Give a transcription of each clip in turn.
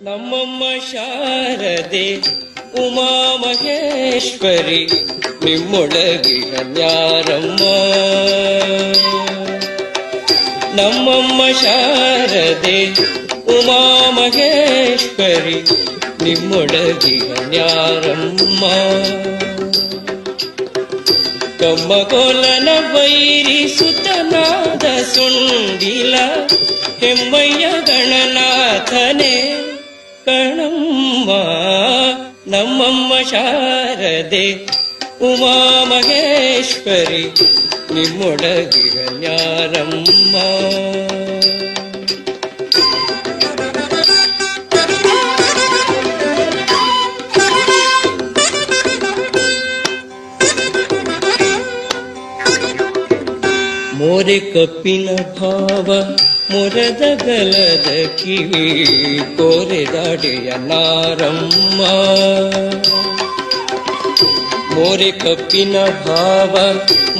ನಮ್ಮಮ್ಮ ಶಾರದೆ ಉಮಾ ಮಹೇಶ್ವರಿ ನಿಮ್ಮೊಳಗಿನ ನ್ಯಾರಮ್ಮ ನಮ್ಮಮ್ಮ ಶಾರದೆ ಉಮಾ ಮಹೇಶ್ವರಿ ನಿಮ್ಮೊಳಗಿನ ನ್ಯಾರಮ್ಮ ಕಮ್ಮಗೋಲನ ವೈರಿ ಸುತನಾದ ಸುಂಡಿಲ, ಹೆಮ್ಮಯ್ಯ ಗಣನಾಥನೇ. ಕಣಮ್ಮ ನಮ್ಮಮ್ಮ ಶಾರದೆ ಉಮಾ ಮಹೇಶ್ವರಿ ನಿಮ್ಮೊಡಗಿರ ನ್ಯಾರಮ್ಮ ಮೋರೆ ಕಪ್ಪಿನ ಭಾವ, ಮೊರದ ಗಲದ ಕಿವಿ ಕೋರೆದಾಡೆಯ ನಾರಮ್ಮ. ಮೋರೆ ಕಪ್ಪಿನ ಭಾವ,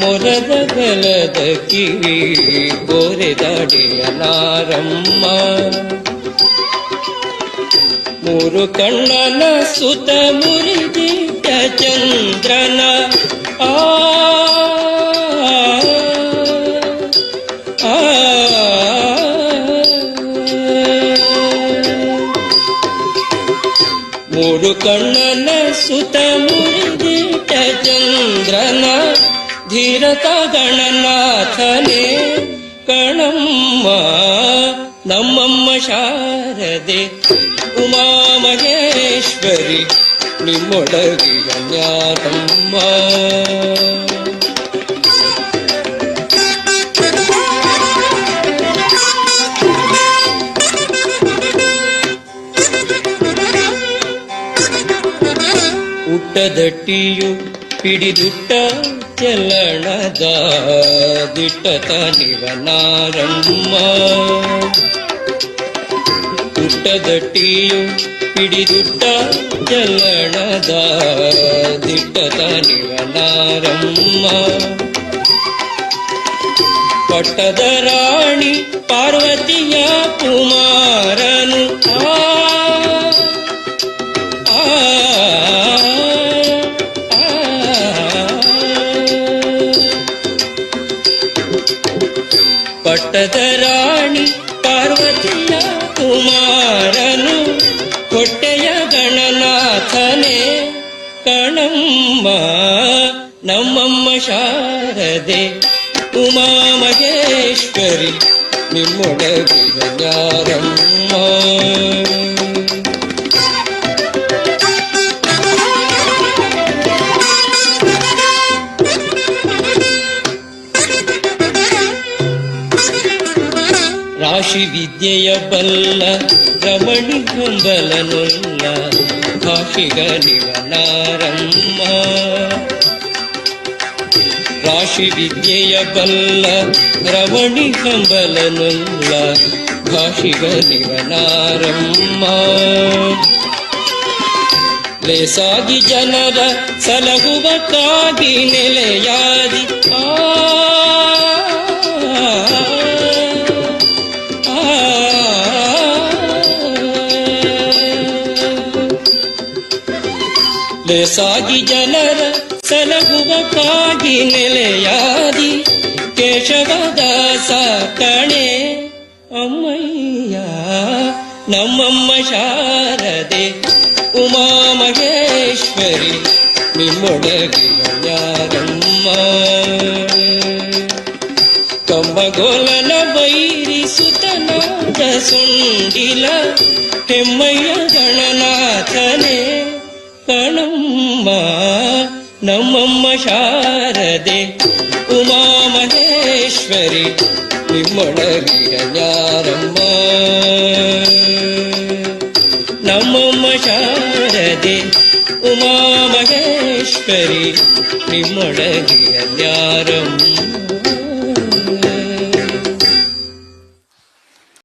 ಮೊರದ ಗಲದ ಕಿವಿ ಕೋರೆದಾಡೆಯ ನಾರಮ್ಮ. ಮೂರು ಕಣ್ಣನ ಸುತ ಮುರಿದಿಟ್ಟ ಚಂದ್ರನ ಮೂರು ಕಣ್ಣನ ಸುತ ಮುರಿದಿಟ್ಟ ಚಂದ್ರನ ಧೀರತ ಗಣನಾಥನೆ. ಕಣಮ್ಮ ನಮ್ಮಮ್ಮ ಶಾರದೆ ಉಮಾ ಮಹೇಶ್ವರಿ ನಿಮ್ಮೊಡಗಿ ಜ್ಞಾನಮ್ಮ ಊಟದಟ್ಟಿಯು ಪಿಡಿದುಟ್ಟ ಚಲಣದ ದಿಟ್ಟತ ನಿವನಾರಮ್ಮ ಪುಟ್ಟದಟ್ಟಿಯು ಪಿಡಿದುಟ್ಟ ಚಲಣದ ದಿಟ್ಟತ ನಿವನಾರಮ್ಮ ಪಟ್ಟದ ರಾಣಿ ಪಾರ್ವತಿಯ ಕುಮಾರನು ಆ, ಪಟ್ಟದ ರಾಣಿ ಪಾರ್ವತಿಯ ಕುಮಾರನು ಕೊಟ್ಟೆಯ ಗಣನಾಥನೇ. ಕಣಮ್ಮ ನಮ್ಮಮ್ಮ ಶಾರದೆ ಉಮಾ ಮಹೇಶ್ವರಿ ನಿಮ್ಮೊಡಗಿ ಯಾರಮ್ಮ ರಾಶಿ ವಿದ್ಯೆಯ ಬಲ್ಲ ರಮಣಿ ಹಂಬಲನುಲ್ಲ ಭಾಷಿಗನಿವನಾರಮ್ಮ ರಾಶಿ ವಿದ್ಯೆಯ ಬಲ್ಲ ರಮಣಿ ಹಂಬಲನುಲ್ಲ ಭಾಷಿಗನಿವನಾರಮ್ಮ ಲೇಸಾಗಿ ಜನರ ಸಲಹುವಕ್ಕಾಗಿ ನೆಲೆಯಾದಿ ಆ ಲೇಸಾಗಿ ಜನರ ಸಲಹುವಕ್ಕಾಗಿ ನೆಲೆಯಾದಿ ಕೇಶವದಾಸ ಕಣೆ ಅಮ್ಮಯ್ಯ, ನಮ್ಮಮ್ಮ ಶಾರದೆ ಉಮಾ ಮಹೇಶ್ವರಿ ನಿಮ್ಮೊಡಗಿಯ ಯಾರಮ್ಮ ಕಂಬಗೋಲನ ಬೈರಿ ಸುತನಾದ ಸುಂಡಿಲ ಗಣನಾಥನೇ ಕಣಮ್ಮ ನಮ್ಮಮ್ಮ ಶಾರದೆ ಉಮಾ ಮಹೇಶ್ವರಿ ನಿಮ್ಮೊಳಗಿಯ ಯಾರಮ್ಮ ನಮ್ಮಮ್ಮ ಶಾರದೆ ಉಮಾ ಮಹೇಶ್ವರಿ ನಿಮ್ಮೊಳಗಿಯ ಯಾರಮ್ಮ